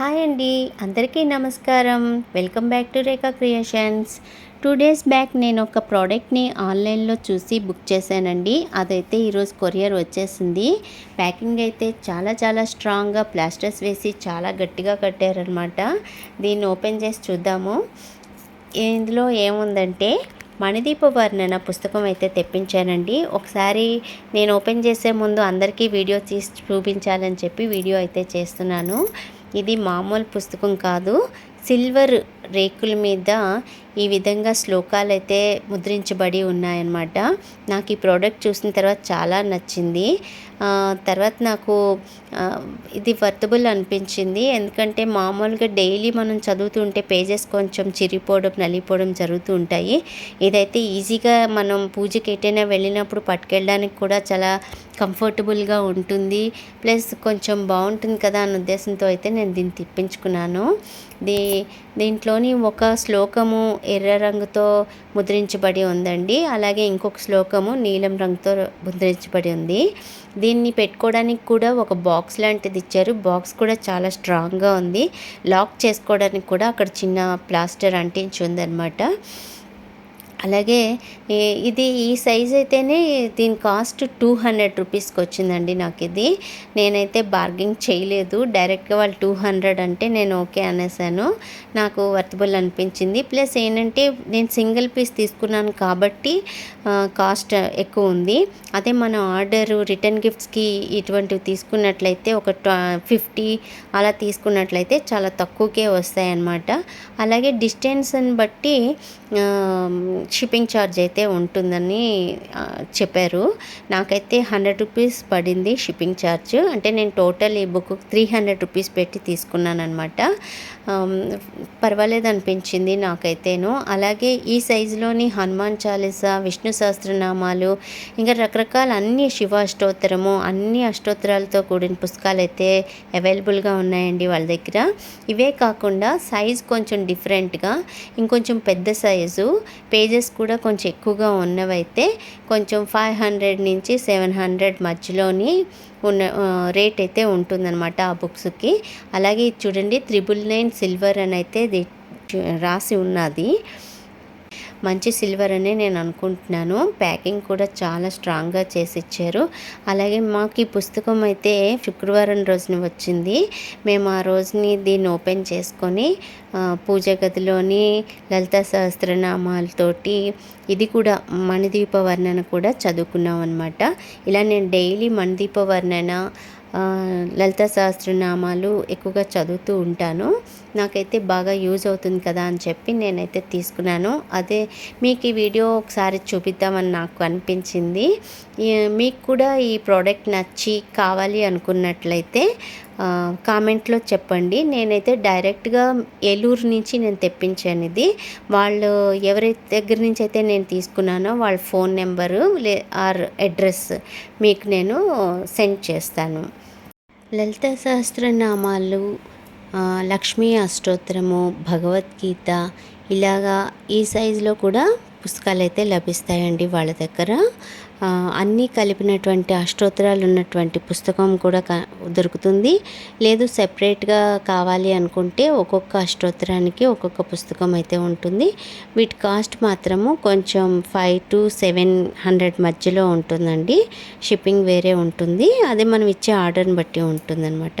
Hi అండి అందరికీ నమస్కారం. Welcome back to Rekha creations. Two days back నేను ఒక ప్రోడక్ట్ని ఆన్లైన్లో చూసి బుక్ చేశానండి. అదైతే ఈరోజు కొరియర్ వచ్చేసింది. ప్యాకింగ్ అయితే చాలా చాలా స్ట్రాంగ్గా ప్లాస్టర్స్ వేసి చాలా గట్టిగా కట్టారనమాట దీన్ని ఓపెన్ చేసి చూద్దాము. ఇందులో ఏముందంటే మణిదీప వర్ణన పుస్తకం అయితే తెప్పించానండి. ఒకసారి నేను ఓపెన్ చేసే ముందు అందరికీ వీడియో తీసి చూపించాలని చెప్పి వీడియో అయితే చేస్తున్నాను. ఇది మామూలు పుస్తకం కాదు. సిల్వర్ రేకుల మీద ఈ విధంగా శ్లోకాలు అయితే ముద్రించబడి ఉన్నాయన్నమాట. నాకు ఈ ప్రోడక్ట్ చూసిన తర్వాత చాలా నచ్చింది. తర్వాత నాకు ఇది వర్తబుల్ అనిపించింది. ఎందుకంటే మామూలుగా డైలీ మనం చదువుతుంటే పేజెస్ కొంచెం చిరిగిపోవడం నలిగిపోవడం జరుగుతూ ఉంటాయి. ఇదైతే ఈజీగా మనం పూజకి ఎటైనా వెళ్ళినప్పుడు పట్టుకెళ్ళడానికి కూడా చాలా కంఫర్టబుల్గా ఉంటుంది. ప్లస్ కొంచెం బాగుంటుంది కదా అన్న ఉద్దేశంతో అయితే నేను దీన్ని తిప్పించుకున్నాను. దీ దీంట్లోని ఒక శ్లోకము ఎర్ర రంగుతో ముద్రించబడి ఉందండి. అలాగే ఇంకొక శ్లోకము నీలం రంగుతో ముద్రించబడి ఉంది. దీన్ని పెట్టుకోవడానికి కూడా ఒక బాక్స్ లాంటిది ఇచ్చారు. బాక్స్ కూడా చాలా స్ట్రాంగ్గా ఉంది. లాక్ చేసుకోవడానికి కూడా అక్కడ చిన్న ప్లాస్టర్ అంటించి ఉందన్నమాట. అలాగే ఇది ఈ సైజ్ అయితేనే దీని కాస్ట్ టూ హండ్రెడ్ రూపీస్కి వచ్చిందండి నాకు ఇది. నేనైతే బార్గింగ్ చేయలేదు. డైరెక్ట్గా వాళ్ళు టూ హండ్రెడ్ అంటే నేను ఓకే అనేసాను. నాకు వర్తబుల్ అనిపించింది. ప్లస్ ఏంటంటే నేను సింగిల్ పీస్ తీసుకున్నాను కాబట్టి కాస్ట్ ఎక్కువ ఉంది. అదే మన ఆర్డర్ రిటర్న్ గిఫ్ట్స్కి ఇటువంటివి తీసుకున్నట్లయితే ఒక ఫిఫ్టీ అలా తీసుకున్నట్లయితే చాలా తక్కువకే వస్తాయన్నమాట. అలాగే డిస్టెన్స్ని బట్టి షిప్పింగ్ ఛార్జ్ అయితే ఉంటుందని చెప్పారు. నాకైతే హండ్రెడ్ రూపీస్ పడింది షిప్పింగ్ ఛార్జ్. అంటే నేను టోటల్ ఈ బుక్ త్రీ హండ్రెడ్ రూపీస్ పెట్టి తీసుకున్నాను అనమాట పర్వాలేదు అనిపించింది నాకైతేను. అలాగే ఈ సైజులోని హనుమాన్ చాలీసా విష్ణు సహస్రనామాలు ఇంకా రకరకాల అన్ని శివ అష్టోత్తరము అన్ని అష్టోత్తరాలతో కూడిన పుస్తకాలు అయితే అవైలబుల్గా ఉన్నాయండి వాళ్ళ దగ్గర. ఇవే కాకుండా సైజ్ కొంచెం డిఫరెంట్గా ఇంకొంచెం పెద్ద సైజు పేజెస్ కూడా కొంచెం ఎక్కువగా ఉన్నవైతే కొంచెం ఫైవ్ హండ్రెడ్ నుంచి సెవెన్ హండ్రెడ్ మధ్యలోని ఉన్న రేట్ అయితే ఉంటుందన్నమాట ఆ బుక్స్కి అలాగే చూడండి త్రిబుల్ నైన్ సిల్వర్ అని అయితే రాసి ఉన్నది. మంచి సిల్వర్ అనే నేను అనుకుంటున్నాను. ప్యాకింగ్ కూడా చాలా స్ట్రాంగ్గా చేసి ఇచ్చారు అలాగే మాకు ఈ పుస్తకం అయితే శుక్రవారం రోజున వచ్చింది. మేము ఆ రోజుని దీన్ని ఓపెన్ చేసుకొని పూజ గదిలోని లలిత సహస్రనామాలతోటి ఇది కూడా మణిదీప వర్ణన కూడా చదువుకున్నాం అనమాట ఇలా నేను డైలీ మణిదీప వర్ణన లలిత సహస్రనామాలు ఎక్కువగా చదువుతూ ఉంటాను. నాకైతే బాగా యూజ్ అవుతుంది కదా అని చెప్పి నేనైతే తీసుకున్నాను. అదే మీకు ఈ వీడియో ఒకసారి చూపిద్దామని నాకు అనిపించింది. మీకు కూడా ఈ ప్రోడక్ట్ నచ్చి కావాలి అనుకున్నట్లయితే కామెంట్లో చెప్పండి. నేనైతే డైరెక్ట్గా ఏలూరు నుంచి నేను తెప్పించాను ఇది. వాళ్ళు ఎవరి దగ్గర నుంచి అయితే నేను తీసుకున్నానో వాళ్ళ ఫోన్ నెంబరు లే ఆర్ అడ్రస్ మీకు నేను సెండ్ చేస్తాను. లలిత సహస్రనామాలు లక్ష్మీ అష్టోత్తరము భగవద్గీత ఇలాగా ఈ సైజులో కూడా పుస్తకాలు అయితే లభిస్తాయండి వాళ్ళ దగ్గర. అన్నీ కలిపినటువంటి అష్టోత్తరాలు ఉన్నటువంటి పుస్తకం కూడా దొరుకుతుంది. లేదు సెపరేట్గా కావాలి అనుకుంటే ఒక్కొక్క అష్టోత్తరానికి ఒక్కొక్క పుస్తకం అయితే ఉంటుంది. వీటి కాస్ట్ మాత్రము కొంచెం ఫైవ్ టు సెవెన్ హండ్రెడ్ మధ్యలో ఉంటుందండి. షిప్పింగ్ వేరే ఉంటుంది. అదే మనం ఇచ్చే ఆర్డర్ని బట్టి ఉంటుందన్నమాట.